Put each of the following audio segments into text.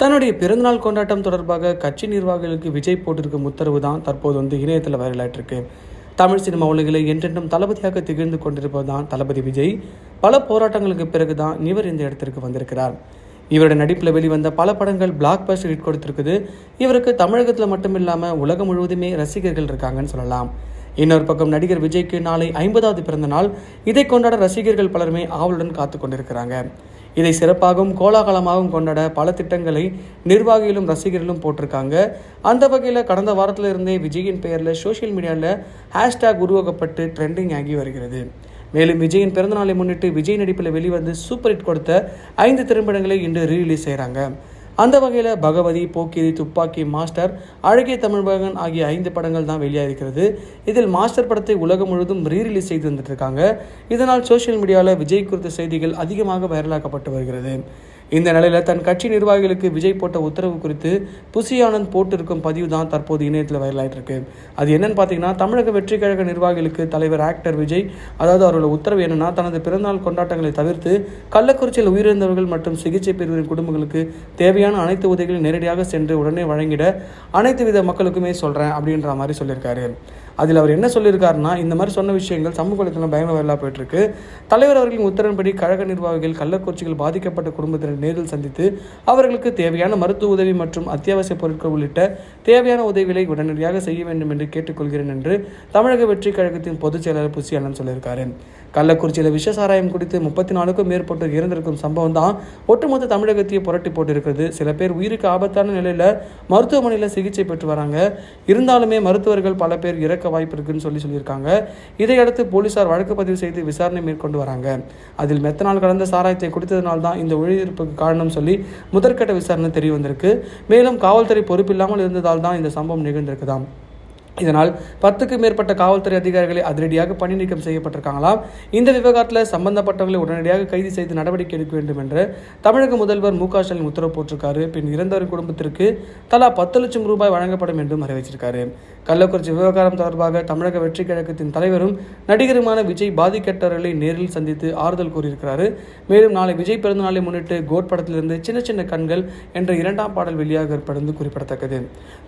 தன்னுடைய பிறந்தநாள் கொண்டாட்டம் தொடர்பாக கட்சி நிர்வாகிகளுக்கு விஜய் போட்டிருக்கும் உத்தரவு தான் தற்போது வந்து இணையத்தில் வைரலாயிட்டு இருக்கு தமிழ் சினிமா உலகிலே என்றென்றும் தளபதியாக திகழ்ந்து கொண்டிருப்பது தான் தளபதி விஜய். பல போராட்டங்களுக்கு பிறகு தான் இவர் இந்த இடத்திற்கு வந்திருக்கிறார். இவருடைய நடிப்பில் வெளிவந்த பல படங்கள் பிளாக் பஸ்டர் ஹிட் கொடுத்திருக்குது. இவருக்கு தமிழகத்தில் மட்டும் இல்லாமல் உலகம் முழுவதுமே ரசிகர்கள் இருக்காங்கன்னு சொல்லலாம். இன்னொரு பக்கம் நடிகர் விஜய்க்கு நாளை ஐம்பதாவது பிறந்த நாள் இதை கொண்டாட ரசிகர்கள் பலருமே ஆவலுடன் காத்து கொண்டிருக்கிறாங்க. இதை சிறப்பாகவும் கோலாகலமாகவும் கொண்டாட பல திட்டங்களை நிர்வாகிகளும் ரசிகர்களும் போட்டிருக்காங்க. அந்த வகையில் கடந்த வாரத்தில் இருந்தே விஜயின் பெயரில் சோஷியல் மீடியாவில் ஹேஷ்டேக் உருவாக்கப்பட்டு ட்ரெண்டிங் ஆகி வருகிறது. மேலும் விஜயின் பிறந்தநாளை முன்னிட்டு விஜய் நடிப்பில் வெளிவந்து சூப்பர் ஹிட் கொடுத்த ஐந்து திரைப்படங்களை இன்று ரீலீஸ் செய்கிறாங்க அந்த வகையில் பகவதி போக்கிரி துப்பாக்கி மாஸ்டர் அழகிய தமிழ் மகன் ஆகிய ஐந்து படங்கள் தான் வெளியாகிருக்கிறது இதில் மாஸ்டர் படத்தை உலகம் முழுவதும் ரீரிலீஸ் செய்து வந்துட்டு இருக்காங்க. இதனால் சோஷியல் மீடியாவில் விஜய் குறித்த செய்திகள் அதிகமாக வைரலாக்கப்பட்டு வருகிறது. இந்த நிலையில் தன் கட்சி நிர்வாகிகளுக்கு விஜய் போட்ட உத்தரவு குறித்து புசி ஆனந்த் போட்டிருக்கும் பதிவு தான் தற்போது இணையத்தில் வைரலாயிட்டு இருக்கு அது என்னன்னு பார்த்தீங்கன்னா தமிழக வெற்றி கழக நிர்வாகிகளுக்கு தலைவர் ஆக்டர் விஜய் அதாவது அவரோட உத்தரவு என்னன்னா தனது பிறந்தநாள் கொண்டாட்டங்களை தவிர்த்து கள்ளக்குறிச்சியில் உயிரிழந்தவர்கள் மற்றும் சிகிச்சை பெறுவரின் குடும்பங்களுக்கு தேவையான அனைத்து உதவிகளையும் நேரடியாக சென்று உடனே வழங்கிட அனைத்து வித மக்களுக்குமே சொல்கிறேன் அப்படின்ற மாதிரி சொல்லியிருக்காரு. அதில் அவர் என்ன சொல்லியிருக்காருன்னா இந்த மாதிரி சொன்ன விஷயங்கள் சமூக வலைத்தளம் பயங்கர வரலாக போயிட்டுருக்கு. தலைவர் அவர்களின் உத்தரவின்படி கழக நிர்வாகிகள் கள்ளக்குறிச்சிகள் பாதிக்கப்பட்ட குடும்பத்தினர் நேரில் சந்தித்து அவர்களுக்கு தேவையான மருத்துவ உதவி மற்றும் அத்தியாவசிய பொருட்கள் உள்ளிட்ட தேவையான உதவிகளை உடனடியாக செய்ய வேண்டும் என்று கேட்டுக்கொள்கிறேன் என்று தமிழக வெற்றி கழகத்தின் பொதுச் செயலாளர் புசி அண்ணன் சொல்லியிருக்காரு. கள்ளக்குறிச்சியில் விஷ சாராயம் குடித்து முப்பத்தி நாலுக்கும் மேற்பட்டோர் இறந்திருக்கும் சம்பவம் தான் ஒட்டுமொத்த தமிழகத்தையே புரட்டி போட்டிருக்கிறது. சில பேர் உயிருக்கு ஆபத்தான நிலையில் மருத்துவமனையில் சிகிச்சை பெற்று வராங்க. இருந்தாலுமே மருத்துவர்கள் பல பேர் இறக்க வாய்ப்பு இருக்குன்னு சொல்லி சொல்லியிருக்காங்க. இதையடுத்து போலீசார் வழக்கு பதிவு செய்து விசாரணை மேற்கொண்டு வராங்க. அதில் மெத்தனால் கலந்த சாராயத்தை குடித்ததனால் தான் இந்த உயிரிழப்புக்கு காரணம் சொல்லி முதற்கட்ட விசாரணை தெரிய வந்திருக்கு. மேலும் காவல்துறை பொறுப்பில்லாமல் இருந்ததால் தான் இந்த சம்பவம் நிகழ்ந்திருக்குதாம். இதனால் பத்துக்கு மேற்பட்ட காவல்துறை அதிகாரிகளை அதிரடியாக பணி நீக்கம் செய்யப்பட்டிருக்காங்களாம். இந்த விவகாரத்தில் சம்பந்தப்பட்டவர்களை உடனடியாக கைது செய்து நடவடிக்கை எடுக்க வேண்டும் என்று தமிழக முதல்வர் மு க ஸ்டாலின் உத்தரவு போட்டிருக்காரு. பின் இறந்தவரின் குடும்பத்திற்கு தலா பத்து லட்சம் ரூபாய் வழங்கப்படும் என்றும் அறிவிச்சிருக்காரு. கள்ளக்குறிச்சி விவகாரம் தொடர்பாக தமிழக வெற்றி கழகத்தின் தலைவரும் நடிகருமான விஜய் பாதிக்கப்பட்டவர்களை நேரில் சந்தித்து ஆறுதல் கூறியிருக்கிறாரு. மேலும் நாளை விஜய் பிறந்தநாளை முன்னிட்டு கோட் படத்திலிருந்து சின்ன சின்ன கண்கள் என்ற இரண்டாம் பாடல் வெளியாக இருப்பது குறிப்பிடத்தக்கது.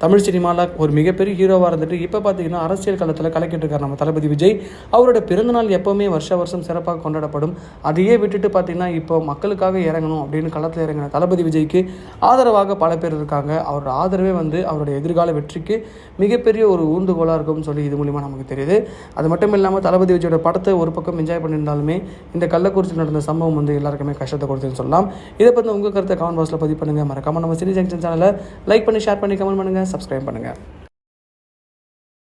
தமிழ் சினிமாவில் ஒரு மிகப்பெரிய ஹீரோவாக இருந்துட்டு இப்போ பார்த்தீங்கன்னா அரசியல் களத்தில் கலக்கிட்டு இருக்கார் நம்ம தளபதி விஜய். அவரோட பிறந்தநாள் எப்போவுமே வருஷ வருஷம் சிறப்பாக கொண்டாடப்படும். அதையே விட்டுட்டு பார்த்தீங்கன்னா இப்போ மக்களுக்காக இறங்கணும் அப்படின்னு களத்தில் இறங்கின தளபதி விஜய்க்கு ஆதரவாக பல பேர் இருக்காங்க. அவரோட ஆதரவே வந்து அவருடைய எதிர்கால வெற்றிக்கு மிகப்பெரிய ஒரு ஊந்துகோலாக இருக்கும்னு சொல்லி இது மூலிமா நமக்கு தெரியுது. அது மட்டும் இல்லாமல் தளபதி விஜயோட படத்தை ஒரு பக்கம் என்ஜாய் பண்ணியிருந்தாலுமே இந்த கள்ளக்குறிச்சி நடந்த சம்பவம் வந்து எல்லாருக்குமே கஷ்டத்தை கொடுத்துன்னு சொல்லலாம். இதை பற்றி உங்கள் கருத்தை கமெண்ட் பாக்ஸில் பதிவு பண்ணுங்கள் மறக்காமல் நம்ம சினி ஜங்ஷன் சேனலை லைக் பண்ணி ஷேர் பண்ணி கமெண்ட் பண்ணுங்கள் சப்ஸ்கிரைப் பண்ணுங்கள்